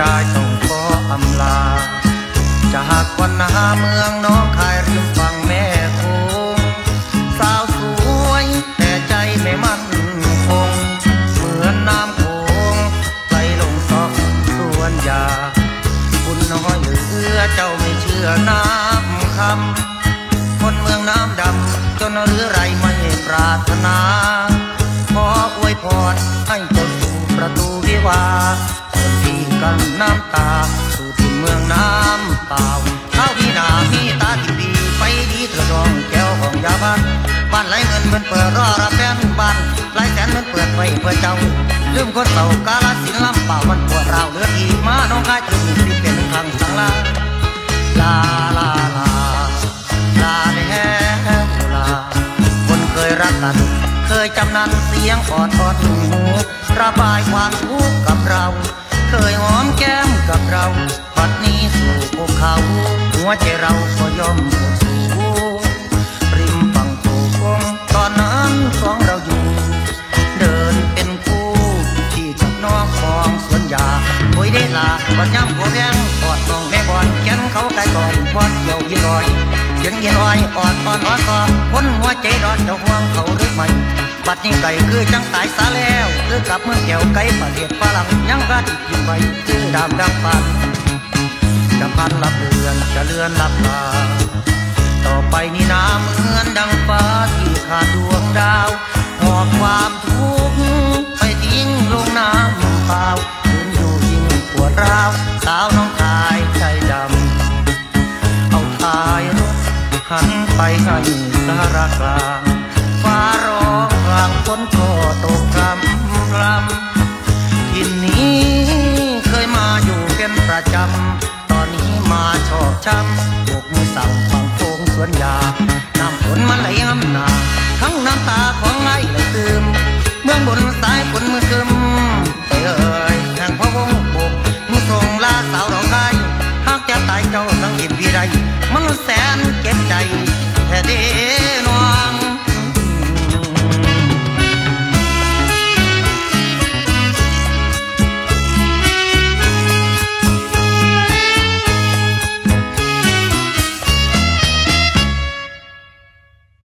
ดายต้องขออำลา จากวันหาเมืองน้องคายริมฝั่งแม่คงสาวสวยแต่ใจไม่มั่นคง เหมือนน้ำโขงไหลลงซอกส่วนยา คุณน้อยเหลือเจ้าไม่เชื่อน้ำคำ คนเมืองน้ำดำจนหรือไรไม่ปรารถนา ขออวยพรให้เจ้าสู่ประตูวิวา กันน้ำตา สู่ที่เมืองน้ำเปล่าข้าวพี่นามีตาที่ดีไปดีเธอรองแก้วของยาบ้านบ้านไรเงินเหมือนเปิดรอรับแฟนบ้านไรแสนเหมือนเปิดไฟเพื่อเจ้าลืมคนเต่ากาลสินลำเปล่ามันปวดราวเลือดอีมาน้องกายจึงที่เป็นทางสังลาลาลาลาลาแน่ลาคนเคยรักกัน เคยจำนันเสียงขอทอดหู เขาหัวใจเราก็ย่อมหมดสู่ริมฝั่งโขงตอนนั้นสองเราอยู่ เดินเป็นคู่ที่กับนอกของสวนยาโอยได้ลาบัดย้ำหัวแพงกอดน้องแม่บอลแขนเขาไกลก่อนพอดเกี่ยวยินลอยเสียงเย็นอ้อยออดอ่อนอ่อนกอคนหัวใจร้อนจ้าห่วงเขาหรือไม่บัดนี้ไก่คือจังตายซะแล้ว คือกับเมืองแก้วไก่ประเทศฝรั่งยังกระดิกกินไปคือดามดังปัน พันลับเลือนจะเลือนลับลาต่อไปนี่นาเหมือนดังฟ้าที่ขาดดวงดาวหอบความทุกข์ไปทิ้งลงน้ำเปล่าคืนอยู่ยิ่งปวดร้าวสาวน้องชายใจดำเอาทายรถหันไปให้สารกลางฟ้าร้องกลางฝนก็ตกกำลำทินนี้เคยมาอยู่เป็นประจำ อบช้ำอกมือสั่งฟังโค้งสวนยา น้ำฝนมาไหลอำนา ทั้งน้ำตาของ